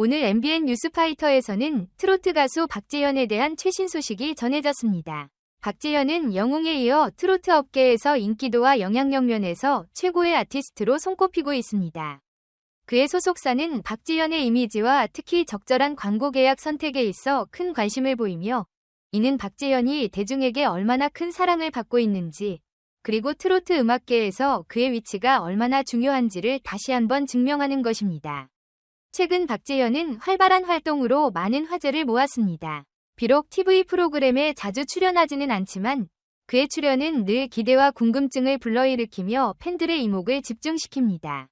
오늘 MBN 뉴스파이터에서는 트로트 가수 박재현에 대한 최신 소식이 전해졌습니다. 박재현은 영웅에 이어 트로트 업계에서 인기도와 영향력 면에서 최고의 아티스트로 손꼽히고 있습니다. 그의 소속사는 박재현의 이미지와 특히 적절한 광고 계약 선택에 있어 큰 관심을 보이며 이는 박재현이 대중에게 얼마나 큰 사랑을 받고 있는지 그리고 트로트 음악계에서 그의 위치가 얼마나 중요한지를 다시 한번 증명하는 것입니다. 최근 박재현은 활발한 활동으로 많은 화제를 모았습니다. 비록 TV 프로그램에 자주 출연하지는 않지만 그의 출연은 늘 기대와 궁금증을 불러일으키며 팬들의 이목을 집중시킵니다.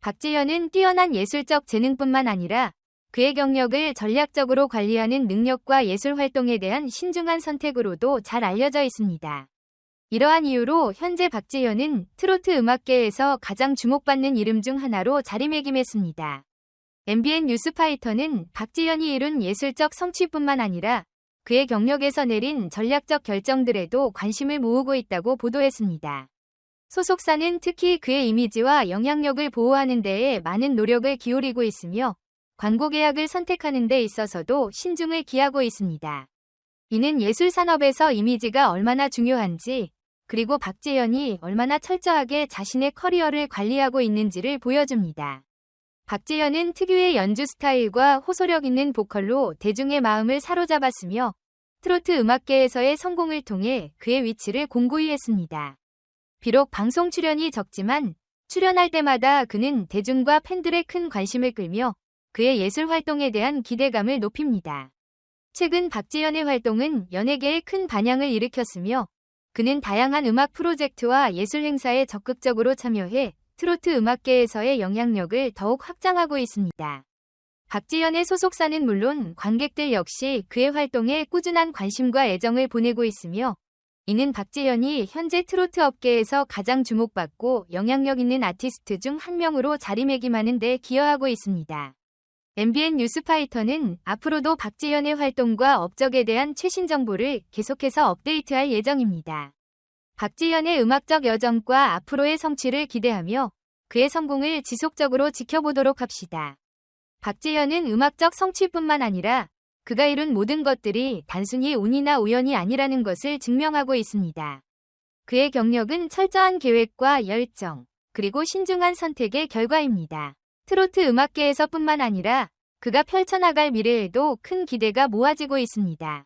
박재현은 뛰어난 예술적 재능뿐만 아니라 그의 경력을 전략적으로 관리하는 능력과 예술 활동에 대한 신중한 선택으로도 잘 알려져 있습니다. 이러한 이유로 현재 박재현은 트로트 음악계에서 가장 주목받는 이름 중 하나로 자리매김했습니다. MBN 뉴스파이터는 박지현이 이룬 예술적 성취뿐만 아니라 그의 경력에서 내린 전략적 결정들에도 관심을 모으고 있다고 보도했습니다. 소속사는 특히 그의 이미지와 영향력을 보호하는 데에 많은 노력을 기울이고 있으며 광고 계약을 선택하는 데 있어서도 신중을 기하고 있습니다. 이는 예술 산업에서 이미지가 얼마나 중요한지 그리고 박재현이 얼마나 철저하게 자신의 커리어를 관리하고 있는지를 보여줍니다. 박재현은 특유의 연주 스타일과 호소력 있는 보컬로 대중의 마음을 사로잡았으며 트로트 음악계에서의 성공을 통해 그의 위치를 공고히 했습니다. 비록 방송 출연이 적지만 출연할 때마다 그는 대중과 팬들의 큰 관심을 끌며 그의 예술 활동에 대한 기대감을 높입니다. 최근 박재현의 활동은 연예계에 큰 반향을 일으켰으며 그는 다양한 음악 프로젝트와 예술 행사에 적극적으로 참여해 트로트 음악계에서의 영향력을 더욱 확장하고 있습니다. 박지현의 소속사는 물론 관객들 역시 그의 활동에 꾸준한 관심과 애정을 보내고 있으며 이는 박지현이 현재 트로트 업계에서 가장 주목받고 영향력 있는 아티스트 중 한 명으로 자리매김하는 데 기여하고 있습니다. MBN 뉴스파이터는 앞으로도 박지현의 활동과 업적에 대한 최신 정보를 계속해서 업데이트할 예정입니다. 박지현의 음악적 여정과 앞으로의 성취를 기대하며 그의 성공을 지속적으로 지켜보도록 합시다. 박지현은 음악적 성취뿐만 아니라 그가 이룬 모든 것들이 단순히 운이나 우연이 아니라는 것을 증명하고 있습니다. 그의 경력은 철저한 계획과 열정, 그리고 신중한 선택의 결과입니다. 트로트 음악계에서뿐만 아니라 그가 펼쳐나갈 미래에도 큰 기대가 모아지고 있습니다.